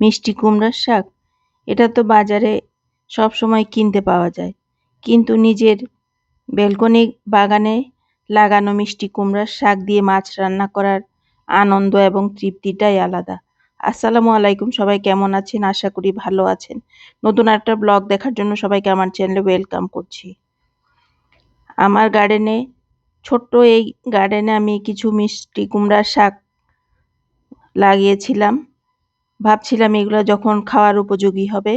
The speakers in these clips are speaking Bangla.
মিষ্টি কুমড়ার শাক, এটা তো বাজারে সব সময় কিনতে পাওয়া যায়। কিন্তু নিজের বেলকনি বাগানে লাগানো মিষ্টি কুমড়ার শাক দিয়ে মাছ রান্না করার আনন্দ এবং তৃপ্তিটাই আলাদা। আসসালামু আলাইকুম, সবাই কেমন আছেন? আশা করি ভালো আছেন। নতুন একটা ব্লগ দেখার জন্য সবাইকে আমার চ্যানেলে ওয়েলকাম করছি। আমার গার্ডেনে, ছোট্ট এই গার্ডেনে আমি কিছু মিষ্টি কুমড়ার শাক লাগিয়েছিলাম। ভাবছিলাম এগুলো যখন খাওয়ার উপযোগী হবে,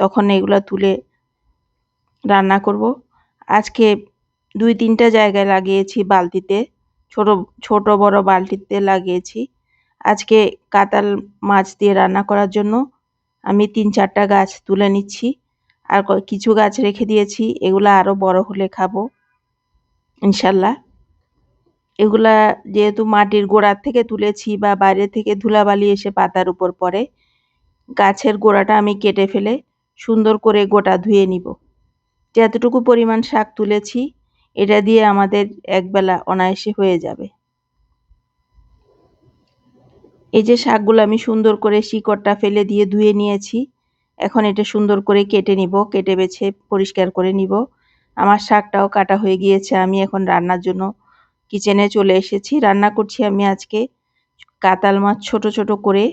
তখন এগুলো তুলে রান্না করব। আজকে দুই তিনটা জায়গায় লাগিয়েছি বালতিতে, ছোট ছোট বড় বালতিতে লাগিয়েছি। আজকে কাতাল মাছ দিয়ে রান্না করার জন্য আমি তিন চারটা গাছ তুলে নিচ্ছি। আর কিছু গাছ রেখে দিয়েছি, এগুলো আরও বড় হলে খাব, ইনশাল্লাহ। এগুলা যেহেতু মাটির গোড়ার থেকে তুলেছি বা বাইরে থেকে ধুলাবালি এসে পাতার উপর পড়ে, গাছের গোড়াটা আমি কেটে ফেলে সুন্দর করে গোটা ধুয়ে নিব। যতটুকু পরিমাণ শাক তুলেছি, এটা দিয়ে আমাদের একবেলা অনায়াসে হয়ে যাবে। এই যে শাকগুলো আমি সুন্দর করে শিকড়টা ফেলে দিয়ে ধুয়ে নিয়েছি, এখন এটা সুন্দর করে কেটে নিব, কেটে বেছে পরিষ্কার করে নিব। আমার শাকটাও কাটা হয়ে গিয়েছে, আমি এখন রান্নার জন্য কিচেনে চলে এসেছি। রান্না করছি আমি আজকে কাতাল মাছ ছোট ছোট করে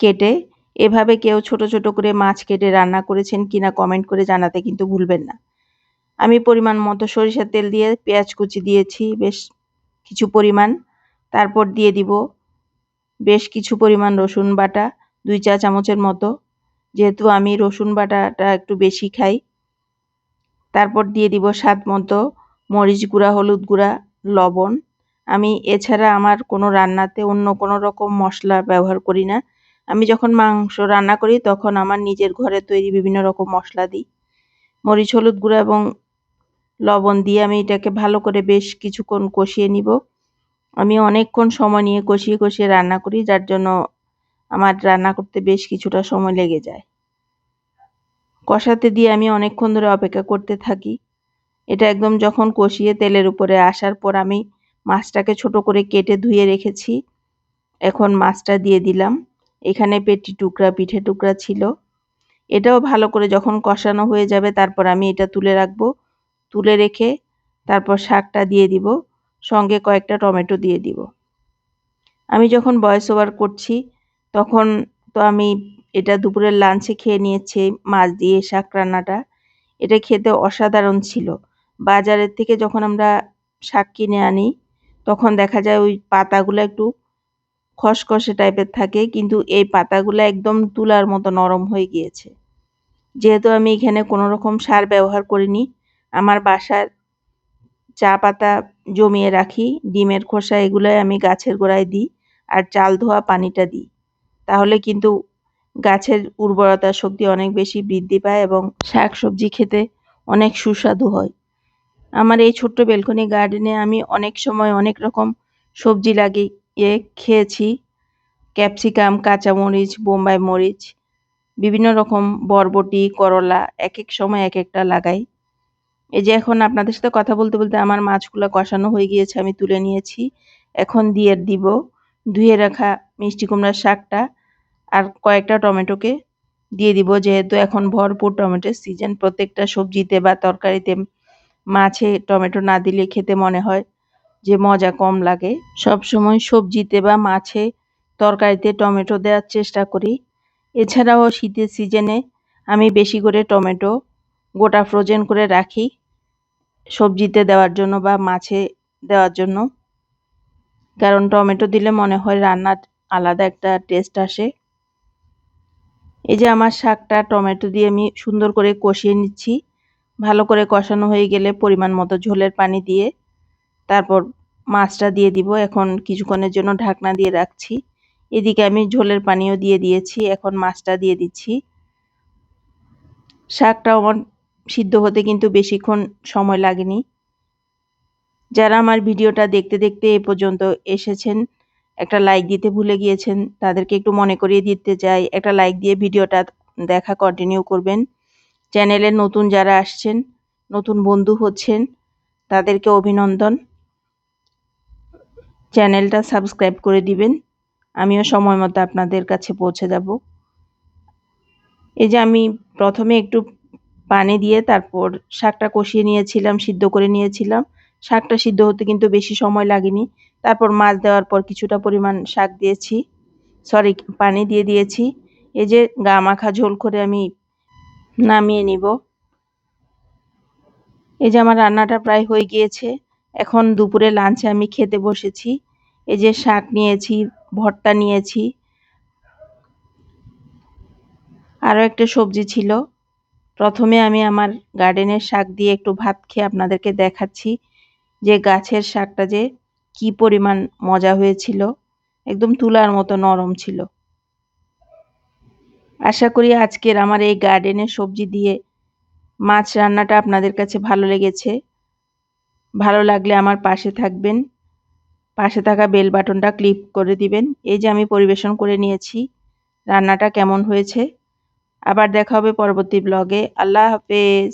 কেটে। এভাবে কেউ ছোট ছোট করে মাছ কেটে রান্না করেছেন কিনা কমেন্ট করে জানাতে কিন্তু ভুলবেন না। আমি পরিমাণ মতো সরিষার তেল দিয়ে পেঁয়াজ কুচি দিয়েছি, বেশ কিছু পরিমাণ। তারপর দিয়ে দিব বেশ কিছু পরিমাণ রসুন বাটা, দুই চা চামচের মতো। যেহেতু আমি রসুন বাটাটা একটু বেশি খাই, তারপর দিয়ে দিব স্বাদ মতো মরিচ গুঁড়া, হলুদ গুঁড়া, লবণ। আমি এছাড়া আমার কোনো রান্নাতে অন্য কোনো রকম মশলা ব্যবহার করি না। আমি যখন মাংস রান্না করি তখন আমার নিজের ঘরে তৈরি বিভিন্ন রকম মশলা দিই। মরিচ, হলুদ গুঁড়া এবং লবণ দিয়ে আমি এটাকে ভালো করে বেশ কিছুক্ষণ কষিয়ে নিব। আমি অনেকক্ষণ সময় নিয়ে কষিয়ে কষিয়ে রান্না করি, যার জন্য আমার রান্না করতে বেশ কিছুটা সময় লেগে যায়। কষাতে দিয়ে আমি অনেকক্ষণ ধরে অপেক্ষা করতে থাকি। এটা একদম যখন কষিয়ে তেলের উপরে আসার পর আমি মাছটাকে ছোট করে কেটে ধুয়ে রেখেছি। এখন মাছটা দিয়ে দিলাম। এখানে পেটি টুকরা, পিঠে টুকরা ছিল। এটাও ভালো করে যখন কষানো হয়ে যাবে, তারপর আমি এটা তুলে রাখব। তুলে রেখে তারপর শাকটা দিয়ে দিব। সঙ্গে কয়েকটা টমেটো দিয়ে দিব। আমি যখন ভয়েস ওভার করছি, তখন তো আমি এটা দুপুরের লাঞ্চে খেয়ে নিয়েছি, মাছ দিয়ে শাক রান্নাটা। এটা খেতে অসাধারণ ছিল। বাজারের থেকে যখন আমরা শাক কিনে আনি, তখন দেখা যায় ওই পাতাগুলো একটু খসখসে টাইপের থাকে, কিন্তু এই পাতাগুলো একদম তুলার মতো নরম হয়ে গিয়েছে। যেহেতু আমি এখানে কোনো রকম সার ব্যবহার করিনি, আমার বাসার চা পাতা জমিয়ে রাখি, ডিমের খোসা এগুলোই আমি গাছের গোড়ায় দিই আর চাল ধোয়া পানিটা দিই। তাহলে কিন্তু গাছের উর্বরতা শক্তি অনেক বেশি বৃদ্ধি পায় এবং শাক সবজি খেতে অনেক সুস্বাদু হয়। আমার এই ছোট্ট বেলকনি গার্ডেনে আমি অনেক সময় অনেক রকম সবজি লাগিয়ে খেয়েছি। ক্যাপসিকাম, কাঁচামরিচ, বোম্বাই মরিচ, বিভিন্ন রকম বরবটি, করলা এক এক সময় এক একটা লাগাই। এই যে এখন আপনাদের সাথে কথা বলতে বলতে আমার মাছগুলো কষানো হয়ে গিয়েছে, আমি তুলে নিয়েছি। এখন দিয়ে দিব, ধুয়ে রাখা মিষ্টি কুমড়ার শাকটা আর কয়েকটা টমেটোকে দিয়ে দিব, যেহেতু এখন ভরপুর টমেটোর সিজন প্রত্যেকটা সবজিতে বা তরকারিতে মাছে টমেটো না দিলে খেতে মনে হয় যে মজা কম লাগে। সব সময় সবজিতে বা মাছে তরকারিতে টমেটো দেওয়ার চেষ্টা করি। এছাড়াও শীতের সিজনে আমি বেশি করে টমেটো গোটা ফ্রোজেন করে রাখি সবজিতে দেওয়ার জন্য বা মাছে দেওয়ার জন্য। কারণ টমেটো দিলে মনে হয় রান্নার আলাদা একটা টেস্ট আসে। এই যে আমার শাকটা টমেটো দিয়ে আমি সুন্দর করে কষিয়ে নিচ্ছি। ভালো করে কষানো হয়ে গেলে পরিমাণ মতো ঝোলের পানি দিয়ে তারপর মাছটা দিয়ে দিব। এখন কিছুক্ষণের জন্য ঢাকনা দিয়ে রাখছি। এদিকে আমি ঝোলের পানিও দিয়ে দিয়েছি। এখন মাছটা দিয়ে দিচ্ছি। শাকটা আমার সিদ্ধ হতে কিন্তু বেশিক্ষণ সময় লাগেনি। যারা আমার ভিডিওটা দেখতে দেখতে এ পর্যন্ত এসেছেন, একটা লাইক দিতে ভুলে গিয়েছেন, তাদেরকে একটু মনে করিয়ে দিতে চাই। একটা লাইক দিয়ে ভিডিওটা দেখা কন্টিনিউ করবেন। চ্যানেলে নতুন যারা আসছেন, নতুন বন্ধু হচ্ছেন, তাদেরকে অভিনন্দন। চ্যানেলটা সাবস্ক্রাইব করে দিবেন। আমিও সময় মতো আপনাদের কাছে পৌঁছে যাব। এই যে আমি প্রথমে একটু পানি দিয়ে তারপর শাকটা কষিয়ে নিয়েছিলাম, সিদ্ধ করে নিয়েছিলাম। শাকটা সিদ্ধ হতে কিন্তু বেশি সময় লাগেনি। তারপর মাছ দেওয়ার পর কিছুটা পরিমাণ শাক দিয়েছি। সরি পানি দিয়ে দিয়েছি। এই যে গা মাখা ঝোল করে আমি নামিয়ে নিব। এই যে আমার রান্নাটা প্রায় হয়ে গিয়েছে। এখন দুপুরে লাঞ্চে আমি খেতে বসেছি। এই যে শাক নিয়েছি, ভর্তা নিয়েছি। আরও একটা সবজি ছিল। প্রথমে আমি আমার গার্ডেনের শাক দিয়ে একটু ভাত খেয়ে আপনাদেরকে দেখাচ্ছি যে গাছের শাকটা যে কি পরিমাণ মজা হয়েছিল। একদম তুলার মতো নরম ছিল। আশা করি আজকের আমার এই গার্ডেনে সবজি দিয়ে মাছ রান্নাটা আপনাদের কাছে ভালো লেগেছে। ভালো লাগলে আমার পাশে থাকবেন। পাশে থাকা বেল বাটনটা ক্লিক করে দিবেন। এই যে আমি পরিবেশন করে নিয়েছি, রান্নাটা কেমন হয়েছে। আবার দেখা হবে পরবর্তী ব্লগে। আল্লাহ হাফেজ।